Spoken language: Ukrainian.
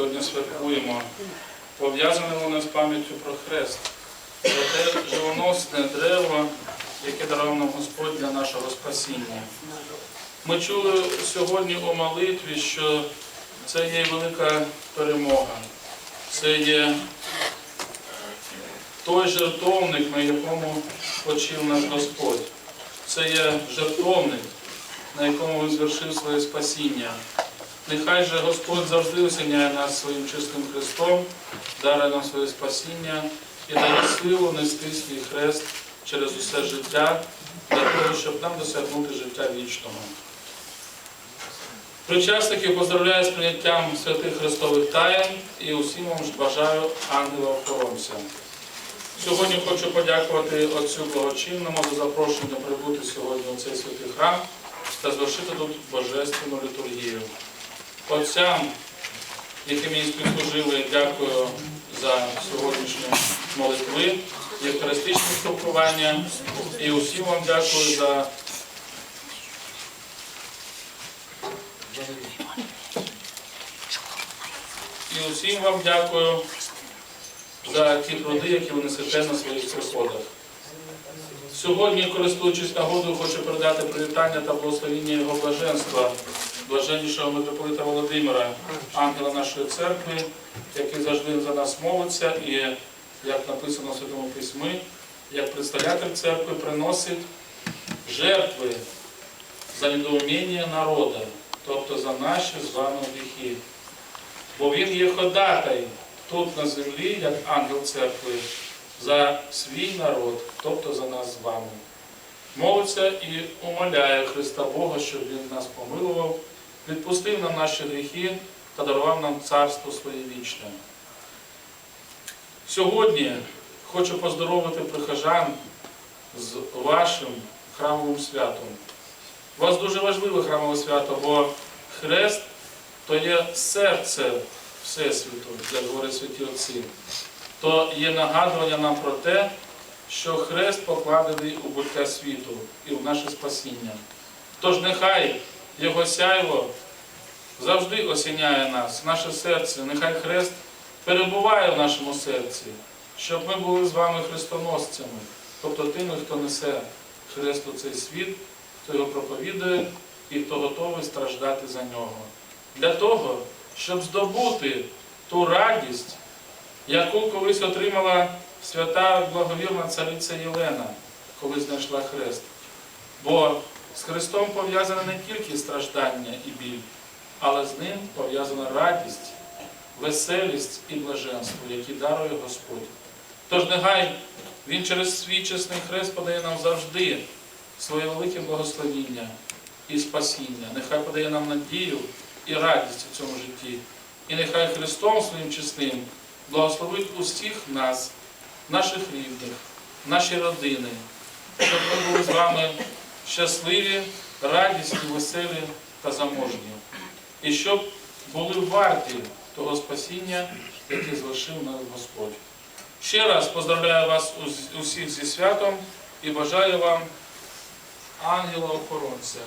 сьогодні святкуємо, пов'язане воно з пам'яттю про хрест, про те живоносне дерево, яке дарував нам Господь для нашого спасіння. Ми чули сьогодні у молитві, що це є велика перемога, це є той жертовник, на якому почив наш Господь. Це є жертовник, на якому він звершив своє спасіння. Нехай же Господь завжди осіняє нас своїм чистим Христом, дарує нам своє спасіння і дає силу нести свій хрест через усе життя для того, щоб нам досягнути життя вічного. Причасників поздравляю з прийняттям святих Христових таїн і усім вам бажаю ангела-охоронця. Сьогодні хочу подякувати Отцю Благочинному за запрошення прибути сьогодні у цей святий храм та звершити тут божественну літургію. Отцям, які мені співслужили, дякую за сьогоднішні молитви, євхаристичне спілкування і усім вам дякую за і усім вам дякую за ті труди, які ви несете на своїх приходах. Сьогодні, користуючись нагодою, хочу передати привітання та благословіння його блаженства, блаженнішого митрополита Володимира, ангела нашої церкви, який завжди за нас молиться і, як написано в Святому Письмі, як представитель церкви приносить жертви за недоуміння народу, тобто за наші з вами гріхи. Бо він є ходатай тут на землі, як ангел церкви, за свій народ, тобто за нас з вами. Молиться і умоляє Христа Бога, щоб Він нас помилував, відпустив нам наші гріхи та дарував нам царство своє вічне. Сьогодні хочу поздоровити прихожан з вашим храмовим святом. У вас дуже важливе храмове свято, бо хрест то є серце Всесвіту, як говорять святі Отці, то є нагадування нам про те, що хрест покладений у буття світу і в наше спасіння. Тож нехай Його сяйво завжди осіняє нас, наше серце, нехай хрест перебуває в нашому серці, щоб ми були з вами хрестоносцями, тобто тими, хто несе хрест у цей світ, хто його проповідує і хто готовий страждати за нього. Для того, щоб здобути ту радість, яку колись отримала свята благовірна цариця Єлена, коли знайшла хрест. Бо з Христом пов'язане не тільки страждання і біль, але з ним пов'язана радість, веселість і блаженство, які дарує Господь. Тож нехай Він через свій чесний хрест подає нам завжди своє велике благословіння і спасіння. Нехай подає нам надію і радість у цьому житті. І нехай Христом своїм чесним благословить усіх нас, наших рідних, наші родини, щоб ми були з вами щасливі, радісні, веселі та заможні. І щоб були варті того спасіння, яке залишив нас Господь. Ще раз поздравляю вас усіх зі святом і бажаю вам ангела-охоронця.